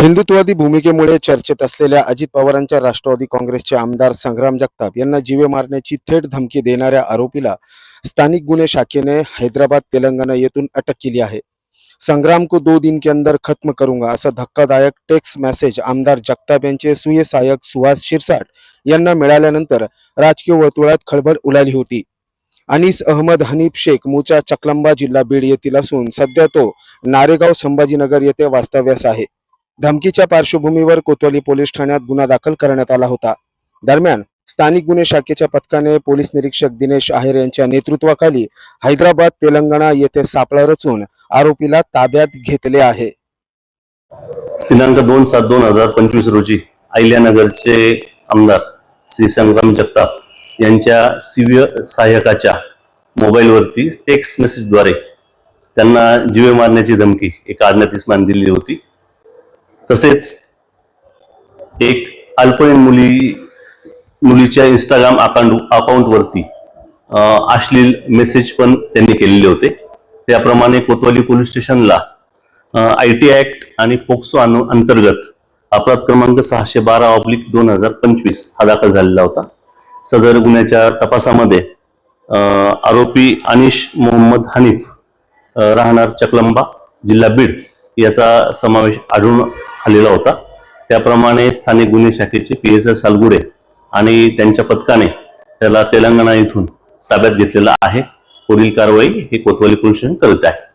हिंदुत्ववादी भूमिकेमुळे चर्चेत असलेल्या अजित पवारांच्या राष्ट्रवादी काँग्रेसचे आमदार संग्राम जगताप यांना जीवे मारण्याची थेट धमकी देणाऱ्या आरोपीला स्थानिक गुन्हे शाखेने हैदराबाद तेलंगणा येथून अटक केली आहे. संग्राम को दो दिन के अंदर खत्म करूंगा असा धक्कादायक टेक्स्ट मेसेज आमदार जगताप यांचे सुय सहाय्यक सुहास शिरसाट यांना मिळाल्यानंतर राजकीय वर्तुळात खळबळ उडाली होती. अनिस अहमद हनीफ शेख मूचा चकलंबा जिल्हा बीड येथील असून सध्या तो नारेगाव संभाजीनगर येथे वास्तव्यास आहे. धमकीच्या पार्श्वभूमीवर कोतवाली पोलीस ठाण्यात गुन्हा दाखल करण्यात आला होता. दरम्यान स्थानिक गुन्हे शाखेच्या पथकाने पोलीस निरीक्षक दिनेश आहेर यांच्या नेतृत्वाखाली हैदराबाद तेलंगणा येथे सापळा रचून आरोपीला ताब्यात घेतले आहे. दिनांक दोन सात दोन हजार पंचवीस रोजी अहिल्यानगरचे आमदार श्री संग्राम जगताप यांच्या सिव्य सहाय्यकाच्या मोबाईलवरती टेक्स्ट मेसेजद्वारे त्यांना जीवे मारण्याची धमकी एका अज्ञात इस्मान दिली होती. तसेच एक अल्पवयीन मुली मुलीच्या इंस्टाग्राम अकाउंट अकाउंटवरती अश्लील मेसेज पण त्यांनी केलेले होते. त्याप्रमाणे कोतवाली पोलीस स्टेशनला आय टी ऍक्ट आणि पोक्सो अंतर्गत अपराध क्रमांक सहाशे बारा ऑब्लिक दोन हजार पंचवीस हा दाखल झालेला होता. सदर गुन्ह्याच्या तपासामध्ये आरोपी अनिश मोहम्मद हनीफ राहणार चकलंबा जिल्हा बीड याचा समावेश आढळून आलेला होता. त्याप्रमाणे स्थानिक गुन्हे शाखेचे पी एस एस सालगुडे आणि त्यांच्या पथकाने त्याला तेलंगणा येथून ताब्यात घेतलेला आहे. पुढील कारवाई हे कोतवाली पोलीस स्टेशन करत आहे.